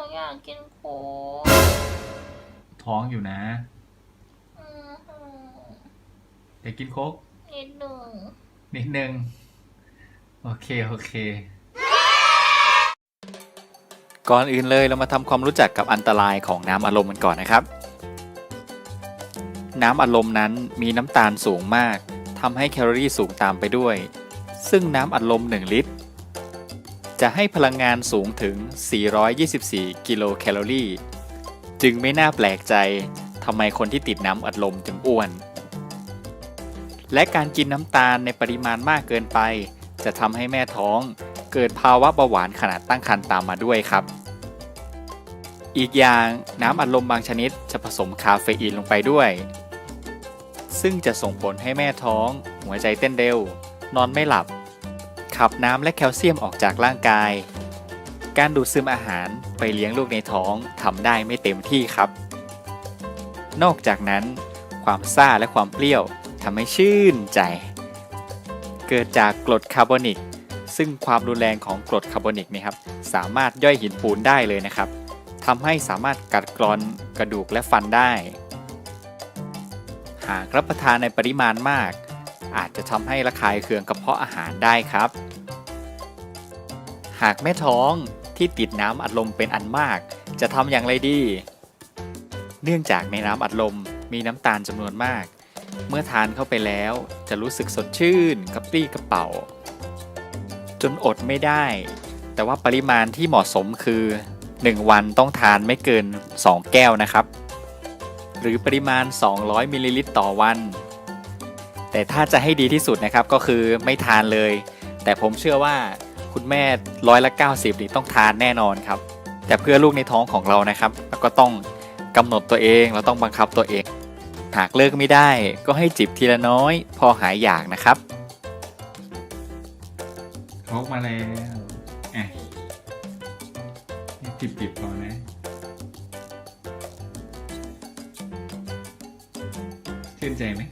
นูอยากกินโค้กท้องอยู่นะอืมหืออยากกินโค้กนิดหนึ่งนิดนึง โอเค โอเค ก่อนอื่นเลยเรามาทำความรู้จักกับอันตรายของน้ำอารมณ์กันก่อนนะครับ น้ำอารมณ์นั้นมีน้ำตาลสูงมากทำให้แคลอรี่สูงตามไปด้วย ซึ่งน้ำอัดลม 1 ลิตร จะให้พลังงานสูงถึง 424 กิโลแคลอรี่ จึงไม่น่าแปลกใจทำไมคนที่ติดน้ำอัดลมจึงอ้วน และการกินน้ำตาลในปริมาณมากเกินไป จะทำให้แม่ท้องเกิดภาวะเบาหวานขณะตั้งครรภ์ตามมาด้วยครับ อีกอย่างน้ำอัดลมบางชนิดจะผสมคาเฟอีนลงไปด้วย ซึ่งจะส่งผลให้แม่ท้อง หัวใจเต้นเร็วนอนไม่หลับ ขับน้ำและแคลเซียมออกจากร่างกาย การดูดซึมอาหารไปเลี้ยงลูกในท้องทำได้ไม่เต็มที่ครับ นอกจากนั้น ความซ่าและความเปรี้ยวทำให้ชื่นใจ เกิดจากกรดคาร์บอนิก ซึ่งความรุนแรงของกรดคาร์บอนิกเนยครับสามารถย่อยหินปูนได้เลยนะครับทำให้สามารถกัดกร่อนกระดูกและฟันได้ หากรับประทานในปริมาณมาก อาจจะทำให้ระคายเคืองกระเพาะอาหารได้ครับ หากแม่ท้องที่ติดน้ำอัดลมเป็นอันมาก จะทำอย่างไรดี เนื่องจากในน้ำอัดลมมีน้ำตาลจำนวนมาก เมื่อทานเข้าไปแล้วจะรู้สึกสดชื่นกระปรี้กระเป๋า จนอดไม่ได้ แต่ว่าปริมาณที่เหมาะสมคือ 1 วันต้องทานไม่เกิน 2 แก้วนะครับ หรือปริมาณ 200มิลลิลิตรต่อวัน แต่ถ้าจะให้ดีที่สุดนะครับก็คือไม่ทานเลย แต่ผมเชื่อว่าคุณแม่ร้อยละ90นี่ต้องทานแน่นอนครับ แต่เพื่อลูกในท้องของเรานะครับเราก็ต้องกำหนดตัวเองเราต้องบังคับตัวเอง หากเลิกไม่ได้ก็ให้จิบทีละน้อย พอหายอยากนะครับโค้กมาแล้วอะจิบจิบๆพอนะชื่นใจไหม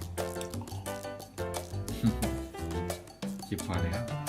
จิบพอแล้ว